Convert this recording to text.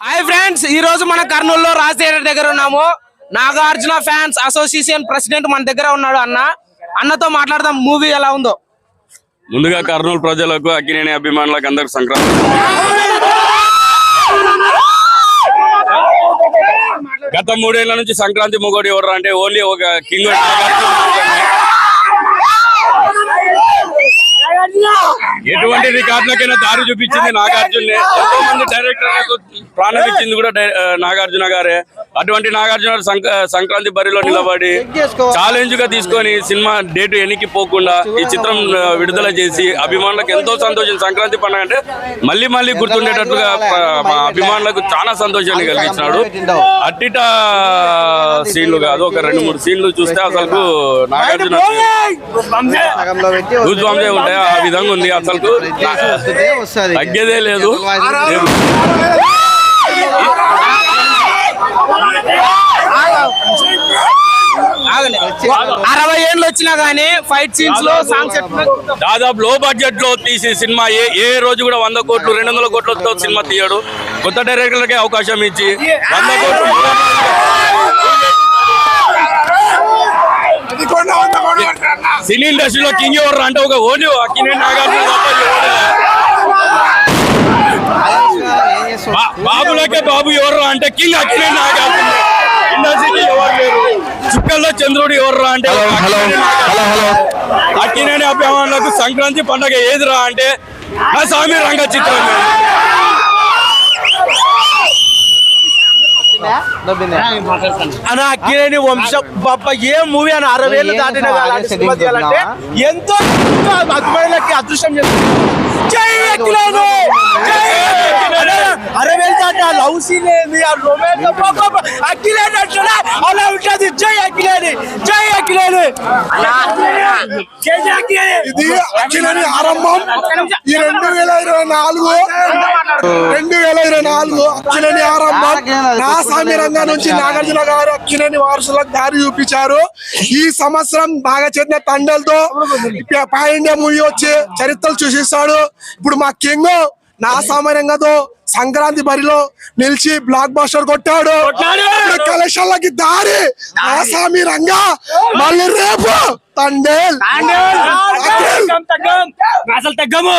Hi friends ఈ రోజు మన కర్నూలులో రాజ్ థియేటర్ దగ్గర ఉన్నాము. నాగార్జున ఫ్యాన్స్ అసోసియేషన్ ప్రెసిడెంట్ మన దగ్గర ఉన్నాడు అన్న. అన్నతో మాట్లాడదాం మూవీ ఎలా ఉందో? ముందుగా కర్నూలు ప్రజలకు అక్కినేని అభిమానులకు అందరికి సంక్రాంతి. గత మూడేళ్ళ నుంచి సంక్రాంతి మొగోడు ఎవరు అంటే ఓన్లీ ఒక కింగ్ ఎటువంటి రికార్డులకైనా దారి చూపించింది నాగార్జునే. ఎంతో మంది డైరెక్టర్లకు ప్రాణం ఇచ్చింది కూడా నాగార్జున గారే. అటువంటి నాగార్జున గారు సంక- సంక్రాంతి బరిలో నిలబడి ఛాలెంజ్గా తీసుకొని సినిమా డేట్ ఎన్నికి పోకుండా ఈ చిత్రం విడుదల చేసి అభిమానులకు ఎంతో సంతోషం. సంక్రాంతి పండుగ అంటే మళ్ళీ మళ్ళీ మా అభిమానులకు చాలా సంతోషాన్ని కలిగించినాడు అట్టిట సీన్లు కాదు ఒక రెండు మూడు సీన్లు చూస్తే అసలు నాగార్జున ఉంటాయి ఆ విధంగా ఉంది. అసలు తగ్గేదే లేదు. అరవై ఏళ్ళు వచ్చినా గానీ ఫైట్ సీన్స్లో సాంగ్స్ దాదాపు లో బడ్జెట్లో తీసే సినిమా ఏ ఏ రోజు కూడా వంద కోట్లు రెండు వందల కోట్లతో సినిమా తీయడు కొత్త డైరెక్టర్లకే అవకాశం ఇచ్చి వంద కోట్లు సినీ ఇండస్ట్రీలో కింగ్ ఎవరు అంటే ఒక ఓన్లీ అక్కినేని నాగార్జున బాబులకే బాబు ఎవరు అంటే కింగ్ అక్కినేని నాగార్జున. ఇండస్ట్రీకి ఎవరు లేరు? చుక్కల్లో చంద్రుడు ఎవరు అంటే. అక్కినేని అభిమానులకు సంక్రాంతి పండగ ఏదిరా అంటే నా స్వామి రంగ చిత్రం అన్న అక్కినేని వంశం పాప ఏ మూవీ అని అరవై ఏళ్ళు దాటిన సినిమా తీయాలంటే ఎంతో అభిమానులకి అదృష్టం చేస్తుంది జై అఖిలేని! అరవై ఏళ్ళు దాటి ఆ లవ్ సీన్ ఏంది? ఆ రొమాన్స్ అఖిలేని అంటారా అలా ఉంటది. జై అఖిలేని జై అఖిలేని జై జై అఖిలేని! ఇది అఖిలని ఆరంభం. ఈ రెండు వేల ఇరవై నాలుగు రెండు అఖిలని ఆరంభం. నా నుంచి నాగార్జున గారు అఖిలని వారసులకు దారి చూపించారు. ఈ సంవత్సరం బాగా చెందిన తండలతో పాన్ ఇండియా మూవీ వచ్చి చరిత్రలు చూసిస్తాడు ఇప్పుడు మా కింగ్ నా సామాన్యంగాతో సంక్రాంతి బరిలో నిలిచి బ్లాక్ బస్టర్ కొట్టాడు. కలెక్షన్లకి దారి. నా సామి రంగా మళ్ళీ రేపు తండేల్. అసలు తగ్గము.